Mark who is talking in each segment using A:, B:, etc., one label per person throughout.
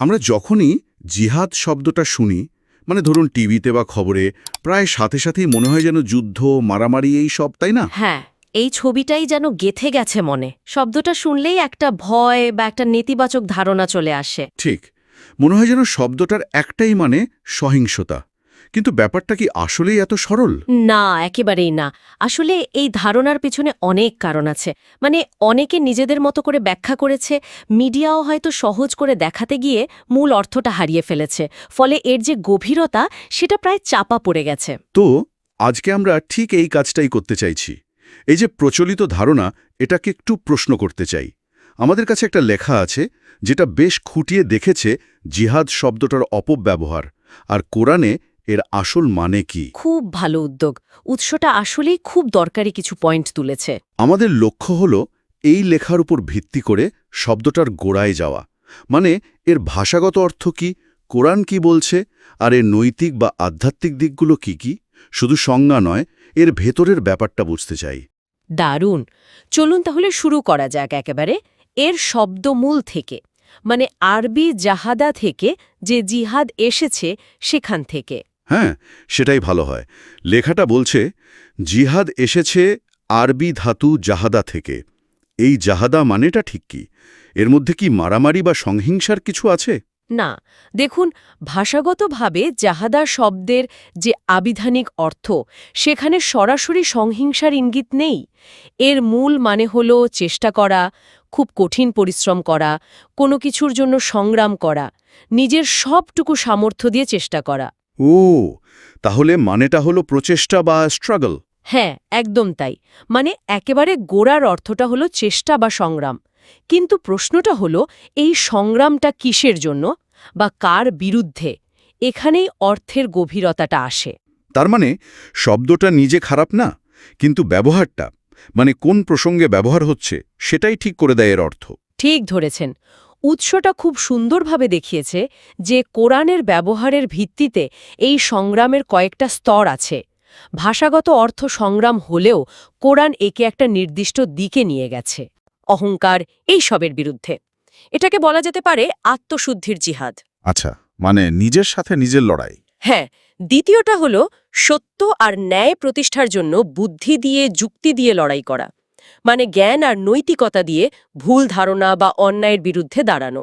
A: আমরা যখনই জিহাদ শব্দটা শুনি মানে ধরুন টিভিতে বা খবরে প্রায় সাথে সাথেই মনে হয় যেন যুদ্ধ মারামারি এই সব তাই না?
B: হ্যাঁ এই ছবিটাই যেন গেথে গেছে মনে। শব্দটা শুনলেই একটা ভয় বা একটা নেতিবাচক ধারণা চলে আসে।
A: ঠিক। মনে হয় যেন শব্দটার একটাই মানে সহিংসতা। কিন্তু ব্যাপারটা কি আসলেই এত সরল?
B: না একেবারেই না। আসলে এই ধারণার পেছনে অনেক কারণ আছে। মানে অনেকে নিজেদের মতো করে ব্যাখ্যা করেছে মিডিয়াও হয়তো সহজ করে দেখাতে গিয়ে মূল অর্থটা হারিয়ে ফেলেছে। ফলে এর যে গভীরতা সেটা প্রায় চাপা পড়ে গেছে।
A: তো আজকে আমরা ঠিক এই কাজটাই করতে চাইছি। এই যে প্রচলিত ধারণা এটাকে একটু প্রশ্ন করতে চাই। আমাদের কাছে একটা লেখা আছে যেটা বেশ খুঁটিয়ে দেখেছে জিহাদ শব্দটার অপব্যবহার। আর কোরআনে এর আসল মানে কি?
B: খুব ভালো উদ্যোগ। উৎসটা আসলেই খুব দরকারি কিছু পয়েন্ট তুলেছে।
A: আমাদের লক্ষ্য হল এই লেখার উপর ভিত্তি করে শব্দটার গোড়ায় যাওয়া। মানে এর ভাষাগত অর্থ কি কোরআন কি বলছে আর এর নৈতিক বা আধ্যাত্মিক দিকগুলো কি কি? শুধু সংজ্ঞা নয় এর ভেতরের ব্যাপারটা বুঝতে চাই।
B: দারুণ! চলুন তাহলে শুরু করা যাক একেবারে। এর শব্দমূল থেকে মানে আরবি জাহাদা থেকে যে জিহাদ এসেছে সেখান থেকে।
A: হ্যাঁ সেটাই ভালো হয়। লেখাটা বলছে, জিহাদ এসেছে আরবি ধাতু জাহাদা থেকে। এই জাহাদা মানেটা ঠিক কি? এর মধ্যে কি মারামারি বা সংহিংসার কিছু আছে?
B: না, দেখুন, ভাষাগতভাবে জাহাদা শব্দের যে আবিধানিক অর্থ, সেখানে সরাসরি সংহিংসার ইঙ্গিত নেই। এর মূল মানে হল চেষ্টা করা, খুব কঠিন পরিশ্রম করা, কোনো কিছুর জন্য সংগ্রাম করা, নিজের সবটুকু সামর্থ্য দিয়ে চেষ্টা করা।
A: ও তাহলে মানেটা হলো প্রচেষ্টা বা স্ট্রাগল
B: হ্যাঁ একদম তাই। মানে একেবারে গোড়ার অর্থটা হলো চেষ্টা বা সংগ্রাম। কিন্তু প্রশ্নটা হলো এই সংগ্রামটা কিসের জন্য? বা কার বিরুদ্ধে? এখানেই অর্থের গভীরতাটা আসে।
A: তার মানে শব্দটা নিজে খারাপ না কিন্তু ব্যবহারটা মানে কোন প্রসঙ্গে ব্যবহার হচ্ছে সেটাই ঠিক করে দেয় এর অর্থ।
B: ঠিক ধরেছেন। উৎসটা খুব সুন্দরভাবে দেখিয়েছে যে কোরআনের ব্যবহারের ভিত্তিতে এই সংগ্রামের কয়েকটা স্তর আছে। ভাষাগত অর্থ সংগ্রাম হলেও কোরআন একে একটা নির্দিষ্ট দিকে নিয়ে গেছে। অহংকার এই সবের বিরুদ্ধে। এটাকে বলা যেতে পারে আত্মশুদ্ধির জিহাদ।
A: আচ্ছা মানে নিজের সাথে নিজের লড়াই।
B: হ্যাঁ দ্বিতীয়টা হল সত্য আর ন্যায় প্রতিষ্ঠার জন্য বুদ্ধি দিয়ে যুক্তি দিয়ে লড়াই করা। মানে জ্ঞান আর নৈতিকতা দিয়ে ভুল ধারণা বা অন্যায়ের বিরুদ্ধে দাঁড়ানো।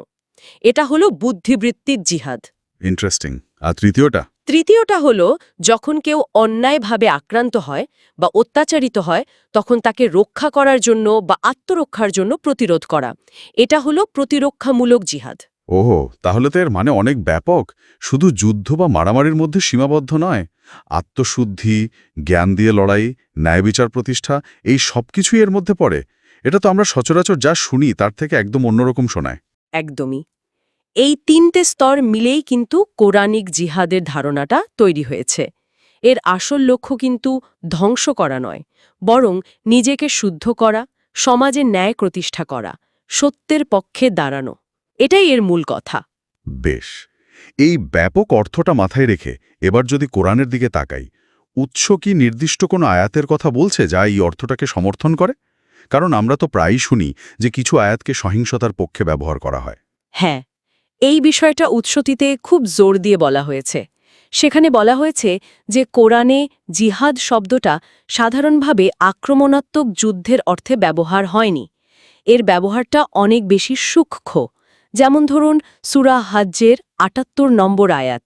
B: এটা হলো বুদ্ধিবৃত্তির জিহাদ।
A: ইন্টারেস্টিং আর তৃতীয়টা?
B: তৃতীয়টা হল যখন কেউ অন্যায়ভাবে আক্রান্ত হয় বা অত্যাচারিত হয় তখন তাকে রক্ষা করার জন্য বা আত্মরক্ষার জন্য প্রতিরোধ করা। এটা হলো প্রতিরক্ষামূলক জিহাদ।
A: ওহো, তাহলে তো এর মানে অনেক ব্যাপক। শুধু যুদ্ধ বা মারামারির মধ্যে সীমাবদ্ধ নয়। আত্মশুদ্ধি, জ্ঞান দিয়ে লড়াই, ন্যায় বিচার প্রতিষ্ঠা, এই সব কিছুই এর মধ্যে পড়ে। এটা তো আমরা সচরাচর যা শুনি, তার থেকে একদম অন্যরকম শোনায়।
B: একদমই। এই তিনটে স্তর মিলেই কিন্তু কোরআনিক জিহাদের ধারণাটা তৈরি হয়েছে। এর আসল লক্ষ্য কিন্তু ধ্বংস করা নয়, বরং নিজেকে শুদ্ধ করা, সমাজে ন্যায় প্রতিষ্ঠা করা, সত্যের পক্ষে দাঁড়ানো। এটাই এর মূল কথা।
A: বেশ। এই ব্যাপক অর্থটা মাথায় রেখে এবার যদি কোরআনের দিকে তাকাই উৎস কি নির্দিষ্ট কোনো আয়াতের কথা বলছে যা এই অর্থটাকে সমর্থন করে? কারণ আমরা তো প্রায়ই শুনি যে কিছু আয়াতকে সহিংসতার পক্ষে ব্যবহার করা হয়।
B: হ্যাঁ এই বিষয়টা উৎসটিতে খুব জোর দিয়ে বলা হয়েছে। সেখানে বলা হয়েছে যে কোরআনে জিহাদ শব্দটা সাধারণভাবে আক্রমণাত্মক যুদ্ধের অর্থে ব্যবহার হয়নি। এর ব্যবহারটা অনেক বেশি সূক্ষ্ম। যেমন ধরুন সুরা হাজ্জের আটাত্তর নম্বর আয়াত।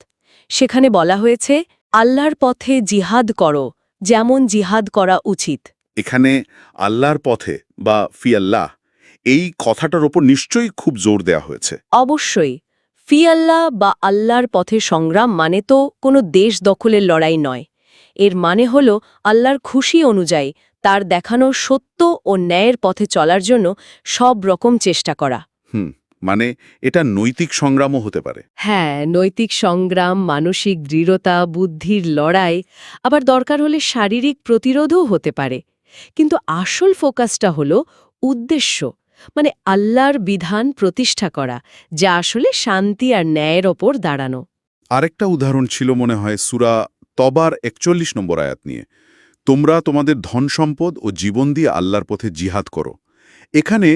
B: সেখানে বলা হয়েছে আল্লাহর পথে জিহাদ করো যেমন জিহাদ করা উচিত।
A: এখানে আল্লাহর পথে বা ফিয়াল্লাহ এই কথাটার ওপর নিশ্চয়ই খুব জোর দেয়া হয়েছে।
B: অবশ্যই ফি আল্লাহ বা আল্লাহর পথে সংগ্রাম মানে তো কোনো দেশ দখলের লড়াই নয়। এর মানে হল আল্লাহর খুশি অনুযায়ী তার দেখানো সত্য ও ন্যায়ের পথে চলার জন্য সব রকম চেষ্টা করা।
A: হুম। মানে এটা নৈতিক সংগ্রামও হতে পারে।
B: হ্যাঁ নৈতিক সংগ্রাম মানসিক দৃঢ়তা বুদ্ধির লড়াই আবার দরকার হলে শারীরিক প্রতিরোধও হতে পারে। কিন্তু আসল ফোকাসটা হল উদ্দেশ্য মানে আল্লাহর বিধান প্রতিষ্ঠা করা যা আসলে শান্তি আর ন্যায়ের ওপর দাঁড়ানো।
A: আরেকটা উদাহরণ ছিল মনে হয় সুরা তবার একচল্লিশ নম্বর আয়াত নিয়ে। তোমরা তোমাদের ধন সম্পদ ও জীবন দিয়ে আল্লাহর পথে জিহাদ করো। এখানে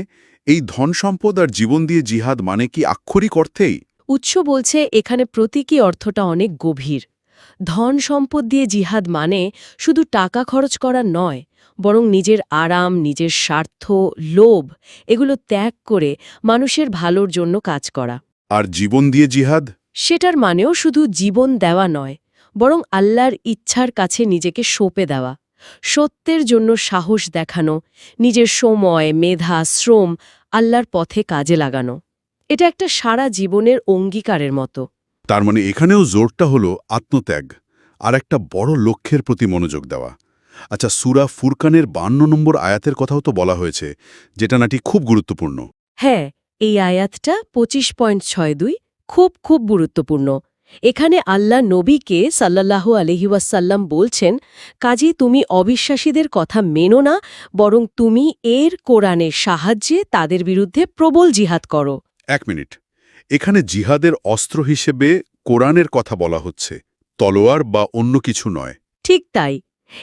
A: এই ধন সম্পদ আর জীবন দিয়ে জিহাদ মানে কি আক্ষরিক অর্থেই?
B: উৎস বলছে এখানে প্রতীকী অর্থটা অনেক গভীর। ধন সম্পদ দিয়ে জিহাদ মানে শুধু টাকা খরচ করা নয় বরং নিজের আরাম নিজের স্বার্থ লোভ এগুলো ত্যাগ করে মানুষের ভালোর জন্য কাজ করা।
A: আর জীবন দিয়ে জিহাদ?
B: সেটার মানেও শুধু জীবন দেওয়া নয় বরং আল্লাহর ইচ্ছার কাছে নিজেকে সঁপে দেওয়া। সত্যের জন্য সাহস দেখানো নিজের সময় মেধা শ্রম আল্লাহর পথে কাজে লাগানো। এটা একটা সারা জীবনের অঙ্গীকারের মতো।
A: তার মানে এখানেও জোরটা হলো আত্মত্যাগ আর একটা বড় লক্ষ্যের প্রতি মনোযোগ দেওয়া। আচ্ছা সুরা ফুরকানের বান্ন নম্বর আয়াতের কথাও তো বলা হয়েছে যেটা নাকি খুব গুরুত্বপূর্ণ।
B: হ্যাঁ এই আয়াতটা পঁচিশ পয়েন্ট ছয় দুই খুব খুব গুরুত্বপূর্ণ। এখানে আল্লাহ নবীকে সাল্লাল্লাহু আলহিউসাল্লাম বলছেন কাজী তুমি অবিশ্বাসীদের কথা মেনো না বরং তুমি এর কোরআনের সাহায্যে তাদের বিরুদ্ধে প্রবল জিহাদ করো।
A: এক মিনিট। এখানে জিহাদের অস্ত্র হিসেবে কোরআনের কথা বলা হচ্ছে তলোয়ার বা অন্য কিছু নয়।
B: ঠিক তাই।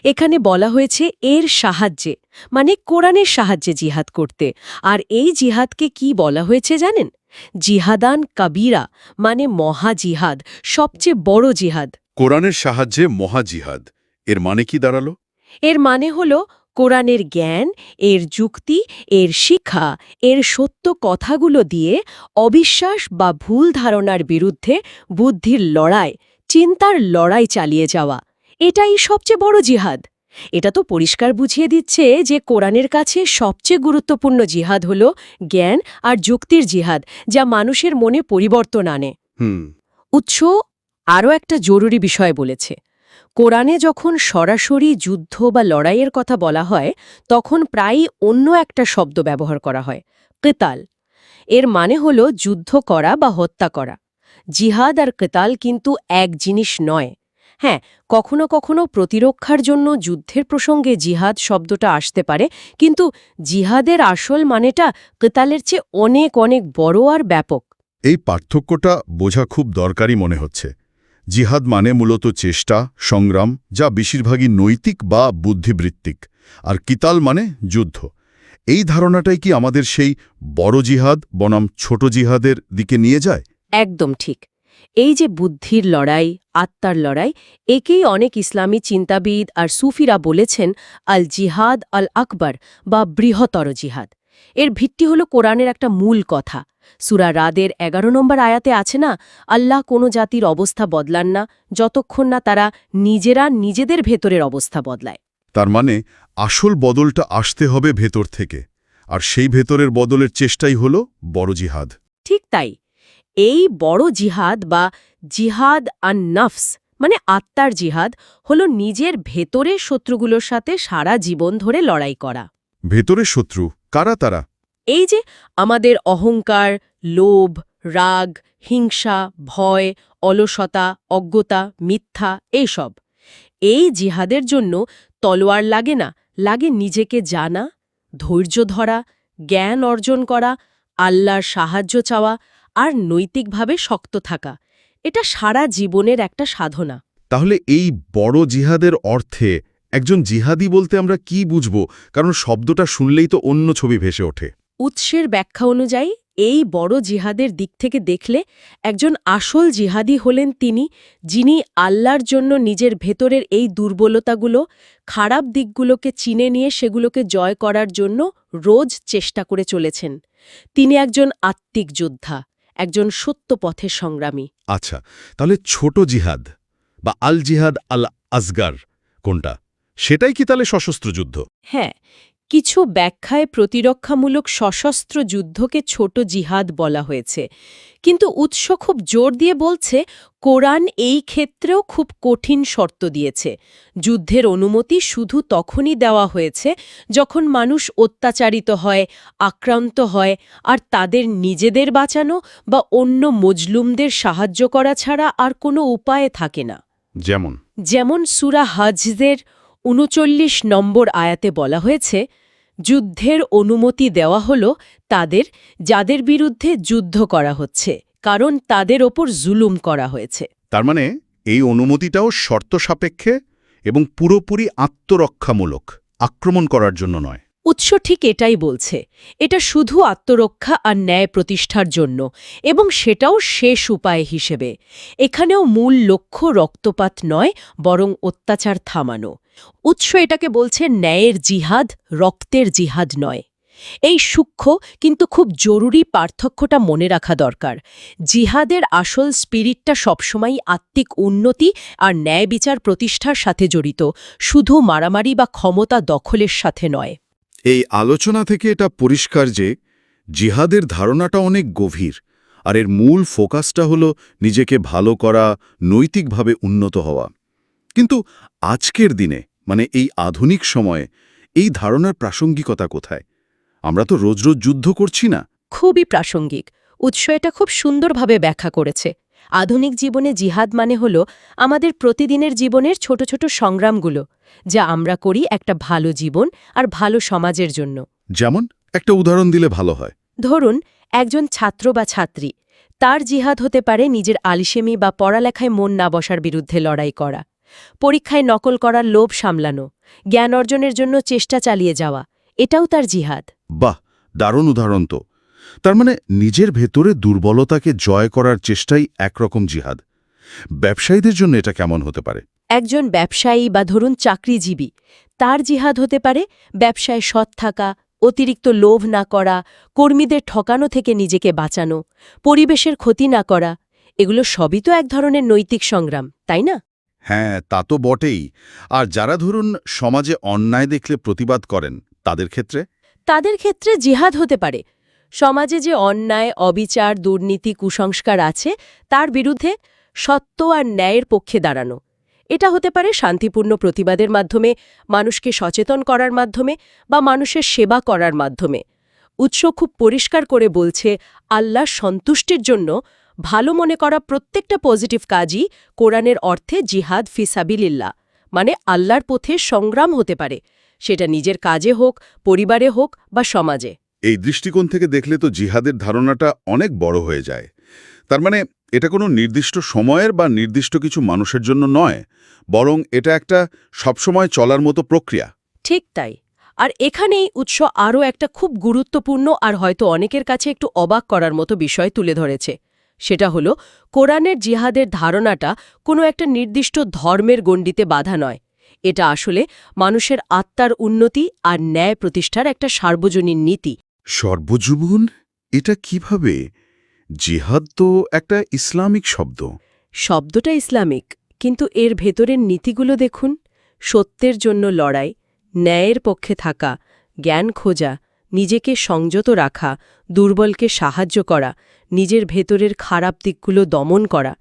B: এখানে বলা হয়েছে এর সাহায্যে মানে কোরআনের সাহায্যে জিহাদ করতে। আর এই জিহাদকে কি বলা হয়েছে জানেন? জিহাদান কাবীরা মানে মহা জিহাদ সবচেয়ে বড় জিহাদ।
A: কোরআনের সাহায্যে মহা জিহাদ এর মানে কি দাঁড়াল?
B: এর মানে হল কোরআনের জ্ঞান এর যুক্তি এর শিক্ষা এর সত্য কথাগুলো দিয়ে অবিশ্বাস বা ভুল ধারণার বিরুদ্ধে বুদ্ধির লড়াই চিন্তার লড়াই চালিয়ে যাওয়া। এটাই সবচেয়ে বড় জিহাদ। এটা তো পরিষ্কার বুঝিয়ে দিচ্ছে যে কোরআনের কাছে সবচেয়ে গুরুত্বপূর্ণ জিহাদ হল জ্ঞান আর যুক্তির জিহাদ যা মানুষের মনে পরিবর্তন আনে।
A: হুম।
B: উৎস আরও একটা জরুরি বিষয় বলেছে। কোরআনে যখন সরাসরি যুদ্ধ বা লড়াইয়ের কথা বলা হয় তখন প্রায়ই অন্য একটা শব্দ ব্যবহার করা হয় কেতাল। এর মানে হল যুদ্ধ করা বা হত্যা করা। জিহাদ আর কেতাল কিন্তু এক জিনিস নয় হ্যাঁ কখনো কখনো প্রতিরক্ষার জন্য যুদ্ধের প্রসঙ্গে জিহাদ শব্দটা আসতে পারে কিন্তু জিহাদের আসল মানেটা কেতালের চেয়ে অনেক অনেক বড় আর ব্যাপক।
A: এই পার্থক্যটা বোঝা খুব দরকারি মনে হচ্ছে। জিহাদ মানে মূলত চেষ্টা সংগ্রাম যা বেশিরভাগই নৈতিক বা বুদ্ধিবৃত্তিক আর কিতাল মানে যুদ্ধ। এই ধারণাটাই কি আমাদের সেই বড় জিহাদ বনাম ছোট জিহাদের দিকে নিয়ে যায়?
B: একদম ঠিক। এই যে বুদ্ধির লড়াই আত্মার লড়াই একেই অনেক ইসলামী চিন্তাবিদ আর সুফিরা বলেছেন আল জিহাদ আল আকবর বা বৃহত্তর জিহাদ। এর ভিত্তি হল কোরআনের একটা মূল কথা। সুরা রাদের এগারো নম্বর আয়াতে আছে না আল্লাহ কোনো জাতির অবস্থা বদলান না যতক্ষণ না তারা নিজেরা নিজেদের ভেতরের অবস্থা বদলায়।
A: তার মানে আসল বদলটা আসতে হবে ভেতর থেকে আর সেই ভেতরের বদলের চেষ্টাই হল বড় জিহাদ।
B: ঠিক তাই। এই বড় জিহাদ বা জিহাদ আন নফস মানে আত্মার জিহাদ হল নিজের ভেতরের শত্রুগুলোর সাথে সারা জীবন ধরে লড়াই করা।
A: ভেতরের শত্রু? কারা তারা?
B: এই যে আমাদের অহংকার লোভ রাগ হিংসা ভয় অলসতা অজ্ঞতা মিথ্যা এইসব। এই জিহাদের জন্য তলোয়ার লাগে না লাগে নিজেকে জানা ধৈর্য ধরা জ্ঞান অর্জন করা আল্লাহর সাহায্য চাওয়া আর নৈতিকভাবে শক্ত থাকা। এটা সারা জীবনের একটা সাধনা।
A: তাহলে এই বড় জিহাদের অর্থে একজন জিহাদি বলতে আমরা কি বুঝব? কারণ শব্দটা শুনলেই তো অন্য ছবি ভেসে ওঠে।
B: উৎসের ব্যাখ্যা অনুযায়ী এই বড় জিহাদের দিক থেকে দেখলে একজন আসল জিহাদি হলেন তিনি যিনি আল্লাহর জন্য নিজের ভেতরের এই দুর্বলতাগুলো খারাপ দিকগুলোকে চিনে নিয়ে সেগুলোকে জয় করার জন্য রোজ চেষ্টা করে চলেছেন। তিনি একজন আত্মিক যোদ্ধা। একজন সত্য পথের সংগ্রামী।
A: আচ্ছা তাহলে ছোট জিহাদ বা আল জিহাদ আল আজগার কোনটা? সেটাই কি তাহলে সশস্ত্র যুদ্ধ?
B: হ্যাঁ কিছু ব্যাখ্যায় প্রতিরক্ষামূলক সশস্ত্র যুদ্ধকে ছোট জিহাদ বলা হয়েছে। কিন্তু উৎস খুব জোর দিয়ে বলছে কোরআন এই ক্ষেত্রেও খুব কঠিন শর্ত দিয়েছে। যুদ্ধের অনুমতি শুধু তখনই দেওয়া হয়েছে যখন মানুষ অত্যাচারিত হয় আক্রান্ত হয় আর তাদের নিজেদের বাঁচানো বা অন্য মজলুমদের সাহায্য করা ছাড়া আর কোনো উপায় থাকে না।
A: যেমন?
B: যেমন সুরা হাজদের উনচল্লিশ নম্বর আয়াতে বলা হয়েছে যুদ্ধের অনুমতি দেওয়া হল তাদের যাদের বিরুদ্ধে যুদ্ধ করা হচ্ছে কারণ তাদের ওপর জুলুম করা হয়েছে।
A: তার মানে এই অনুমতিটাও শর্ত সাপেক্ষে এবং পুরোপুরি আত্মরক্ষামূলক আক্রমণ করার জন্য নয়।
B: উৎস ঠিক এটাই বলছে এটা শুধু আত্মরক্ষা আর ন্যায় প্রতিষ্ঠার জন্য এবং সেটাও শেষ উপায় হিসেবে। এখানেও মূল লক্ষ্য রক্তপাত নয় বরং অত্যাচার থামানো। উৎস এটাকে বলছে ন্যায়ের জিহাদ, রক্তের জিহাদ নয়। এই সূক্ষ্ম কিন্তু খুব জরুরি পার্থক্যটা মনে রাখা দরকার। জিহাদের আসল স্পিরিটটা সবসময়ই আত্মিক উন্নতি আর ন্যায় বিচার প্রতিষ্ঠার সাথে জড়িত, শুধু মারামারি বা ক্ষমতা দখলের সাথে নয়।
A: এই আলোচনা থেকে এটা পরিষ্কার যে, জিহাদের ধারণাটা অনেক গভীর, আর এর মূল ফোকাসটা হলো নিজেকে ভালো করা, নৈতিকভাবে উন্নত হওয়া। কিন্তু আজকের দিনে মানে এই আধুনিক সময়ে এই ধারণার প্রাসঙ্গিকতা কোথায়? আমরা তো রোজ রোজ যুদ্ধ করছি না।
B: খুবই প্রাসঙ্গিক। উৎস এটা খুব সুন্দরভাবে ব্যাখ্যা করেছে। আধুনিক জীবনে জিহাদ মানে হল আমাদের প্রতিদিনের জীবনের ছোট ছোট সংগ্রামগুলো যা আমরা করি একটা ভালো জীবন আর ভালো সমাজের জন্য।
A: যেমন একটা উদাহরণ দিলে ভালো হয়।
B: ধরুন একজন ছাত্র বা ছাত্রী তার জিহাদ হতে পারে নিজের আলিসেমি বা পড়ালেখায় মন না বসার বিরুদ্ধে লড়াই করা। পরীক্ষায় নকল করার লোভ সামলানো জ্ঞান অর্জনের জন্য চেষ্টা চালিয়ে যাওয়া এটাও তার জিহাদ।
A: বাহ দারুণ উদাহরণ তো। তার মানে নিজের ভেতরে দুর্বলতাকে জয় করার চেষ্টাই একরকম জিহাদ। ব্যবসায়ীদের জন্য এটা কেমন হতে পারে?
B: একজন ব্যবসায়ী বা ধরুন চাকরিজীবী তার জিহাদ হতে পারে ব্যবসায় সৎ থাকা অতিরিক্ত লোভ না করা কর্মীদের ঠকানো থেকে নিজেকে বাঁচানো পরিবেশের ক্ষতি না করা এগুলো সবই তো এক ধরনের নৈতিক সংগ্রাম তাই না?
A: হ্যাঁ তা তো বটেই। আর যারা ধরুন সমাজে অন্যায় দেখলে প্রতিবাদ করেন, তাদের ক্ষেত্রে?
B: তাদের ক্ষেত্রে জিহাদ হতে পারে। সমাজে যে অন্যায়, অবিচার, দুর্নীতি, কুসংস্কার আছে, তার বিরুদ্ধে সত্য আর ন্যায়ের পক্ষে দাঁড়ানো। এটা হতে পারে শান্তিপূর্ণ প্রতিবাদের মাধ্যমে, মানুষকে সচেতন করার মাধ্যমে বা মানুষের সেবা করার মাধ্যমে। উৎস খুব পরিষ্কার করে বলছে, আল্লাহ সন্তুষ্টির জন্য ভালো মনে করা প্রত্যেকটা পজিটিভ কাজই কোরআনের অর্থে জিহাদ ফিসাবিলিল্লা মানে আল্লাহর পথে সংগ্রাম হতে পারে। সেটা নিজের কাজে হোক পরিবারে হোক বা সমাজে।
A: এই দৃষ্টিকোণ থেকে দেখলে তো জিহাদের ধারণাটা অনেক বড় হয়ে যায়। তার মানে এটা কোনো নির্দিষ্ট সময়ের বা নির্দিষ্ট কিছু মানুষের জন্য নয় বরং এটা একটা সবসময় চলার মতো প্রক্রিয়া।
B: ঠিক তাই। আর এখানেই উৎস আরও একটা খুব গুরুত্বপূর্ণ আর হয়তো অনেকের কাছে একটু অবাক করার মতো বিষয় তুলে ধরেছে। সেটা হলো কোরআনের জিহাদের ধারণাটা কোনো একটা নির্দিষ্ট ধর্মের গণ্ডিতে বাধা নয়। এটা আসলে মানুষের আত্মার উন্নতি আর ন্যায় প্রতিষ্ঠার একটা সার্বজনীন নীতি।
A: সর্বজীবন? এটা কীভাবে? জিহাদ তো একটা ইসলামিক শব্দ।
B: শব্দটা ইসলামিক কিন্তু এর ভেতরের নীতিগুলো দেখুন। সত্যের জন্য লড়াই ন্যায়ের পক্ষে থাকা জ্ঞান খোঁজা নিজেকে সংযত রাখা দুর্বলকে সাহায্য করা নিজের ভেতরের খারাপ দিকগুলো দমন করা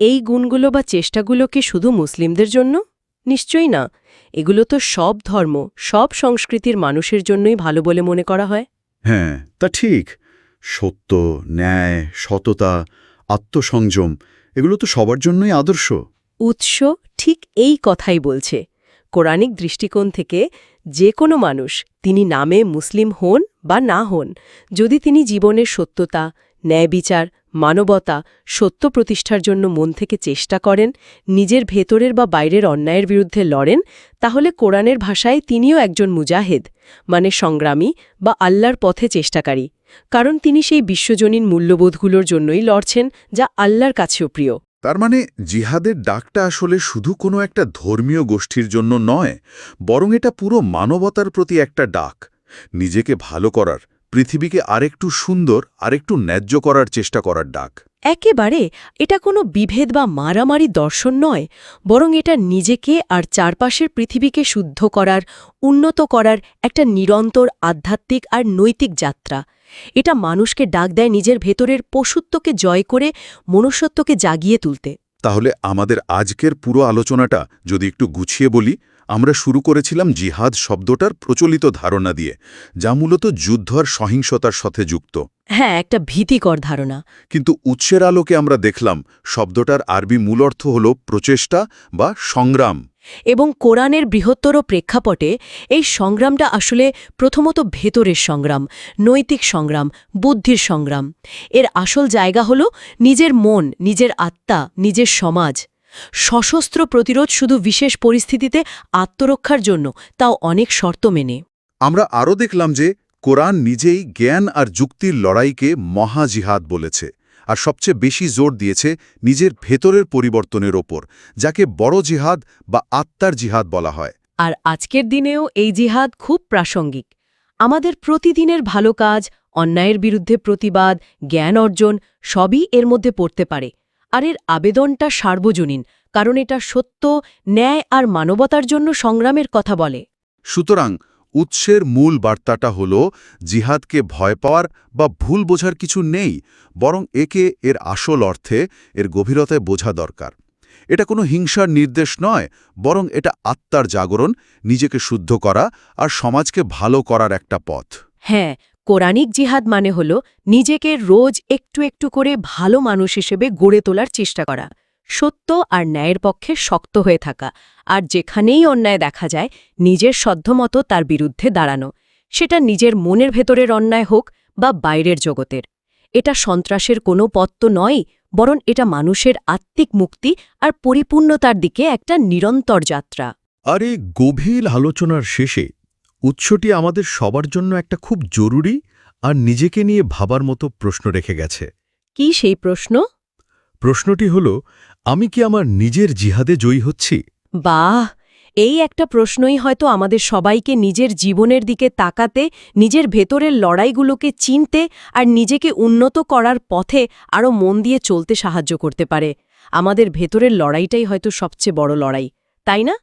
B: এই গুণগুলো বা চেষ্টাগুলো কি শুধু মুসলিমদের জন্য? নিশ্চয়ই না। এগুলো তো সব ধর্ম সব সংস্কৃতির মানুষের জন্যই ভালো বলে মনে করা হয়।
A: হ্যাঁ তা ঠিক। সত্য ন্যায় সততা আত্মসংযম এগুলো তো সবার জন্যই আদর্শ।
B: উৎস ঠিক এই কথাই বলছে। কোরআনিক দৃষ্টিকোণ থেকে যে কোনো মানুষ তিনি নামে মুসলিম হন বা না হন, যদি তিনি জীবনের সত্যতা, ন্যায় বিচার, মানবতা, সত্য প্রতিষ্ঠার জন্য মন থেকে চেষ্টা করেন, নিজের ভেতরের বা বাইরের অন্যায়ের বিরুদ্ধে লড়েন, তাহলে কোরআনের ভাষায় তিনিও একজন মুজাহেদ মানে সংগ্রামী বা আল্লাহর পথে চেষ্টাকারী, কারণ তিনি সেই বিশ্বজনীন মূল্যবোধগুলোর জন্যই লড়ছেন যা আল্লাহর কাছেও প্রিয়।
A: তার মানে জিহাদের ডাকটা আসলে শুধু কোনো একটা ধর্মীয় গোষ্ঠীর জন্য নয়, বরং এটা পুরো মানবতার প্রতি একটা ডাক। নিজেকে ভালো করার, পৃথিবীকে আরেকটু সুন্দর, আরেকটু ন্যায্য করার চেষ্টা করার ডাক।
B: একেবারে এটা কোনো বিভেদ বা মারামারি দর্শন নয়, বরং এটা নিজেকে আর চারপাশের পৃথিবীকে শুদ্ধ করার, উন্নত করার একটা নিরন্তর আধ্যাত্মিক আর নৈতিক যাত্রা। এটা মানুষকে ডাক দেয় নিজের ভেতরের পশুত্বকে জয় করে মনুষ্যত্বকে জাগিয়ে তুলতে।
A: তাহলে আমাদের আজকের পুরো আলোচনাটা যদি একটু গুছিয়ে বলি আমরা শুরু করেছিলাম জিহাদ শব্দটার প্রচলিত ধারণা দিয়ে যা মূলত যুদ্ধ আর সহিংসতার সাথে যুক্ত।
B: হ্যাঁ একটা ভীতিকর ধারণা।
A: কিন্তু উৎসের আলোকে আমরা দেখলাম শব্দটার আরবি মূল অর্থ হল প্রচেষ্টা বা সংগ্রাম।
B: এবং কোরআনের বৃহত্তর প্রেক্ষাপটে এই সংগ্রামটা আসলে প্রথমত ভেতরের সংগ্রাম নৈতিক সংগ্রাম বুদ্ধির সংগ্রাম। এর আসল জায়গা হল নিজের মন নিজের আত্মা নিজের সমাজ। সশস্ত্র প্রতিরোধ শুধু বিশেষ পরিস্থিতিতে আত্মরক্ষার জন্য তাও অনেক শর্ত মেনে।
A: আমরা আরও দেখলাম যে কোরআন নিজেই জ্ঞান আর যুক্তির লড়াইকে মহাজিহাদ বলেছে আর সবচেয়ে বেশি জোর দিয়েছে নিজের ভেতরের পরিবর্তনের ওপর যাকে বড় জিহাদ বা আত্মার জিহাদ বলা হয়।
B: আর আজকের দিনেও এই জিহাদ খুব প্রাসঙ্গিক। আমাদের প্রতিদিনের ভালো কাজ অন্যায়ের বিরুদ্ধে প্রতিবাদ জ্ঞান অর্জন সবই এর মধ্যে পড়তে পারে। আর এর আবেদনটা সার্বজনীন কারণ এটা সত্য ন্যায় আর মানবতার জন্য সংগ্রামের কথা বলে।
A: সুতরাং উৎসের মূল বার্তাটা হল জিহাদকে ভয় পাওয়ার বা ভুল বোঝার কিছু নেই বরং একে এর আসল অর্থে এর গভীরতায় বোঝা দরকার। এটা কোনো হিংসার নির্দেশ নয় বরং এটা আত্মার জাগরণ নিজেকে শুদ্ধ করা আর সমাজকে ভালো করার একটা পথ।
B: হ্যাঁ কোরআনিক জিহাদ মানে হল নিজেকে রোজ একটু একটু করে ভালো মানুষ হিসেবে গড়ে তোলার চেষ্টা করা, সত্য আর ন্যায়ের পক্ষে শক্ত হয়ে থাকা, আর যেখানেই অন্যায় দেখা যায়, নিজের সদ্ধমতো তার বিরুদ্ধে দাঁড়ানো। সেটা নিজের মনের ভেতরের অন্যায় হোক বা বাইরের জগতের। এটা সন্ত্রাসের কোনো পথ তো নয়, বরং এটা মানুষের আত্মিক মুক্তি আর পরিপূর্ণতার দিকে একটা নিরন্তর যাত্রা।
C: আর গভীর আলোচনার শেষে উৎসটি আমাদের সবার জন্য একটা খুব জরুরি আর নিজেকে নিয়ে ভাবার মতো প্রশ্ন রেখে গেছে।
B: কি সেই প্রশ্ন?
C: প্রশ্নটি হল আমি কি আমার নিজের জিহাদে জয়ী হচ্ছি?
B: বাহ! এই একটা প্রশ্নই হয়তো আমাদের সবাইকে নিজের জীবনের দিকে তাকাতে নিজের ভেতরের লড়াইগুলোকে চিনতে আর নিজেকে উন্নত করার পথে আরও মন দিয়ে চলতে সাহায্য করতে পারে। আমাদের ভেতরের লড়াইটাই হয়তো সবচেয়ে বড় লড়াই তাই না?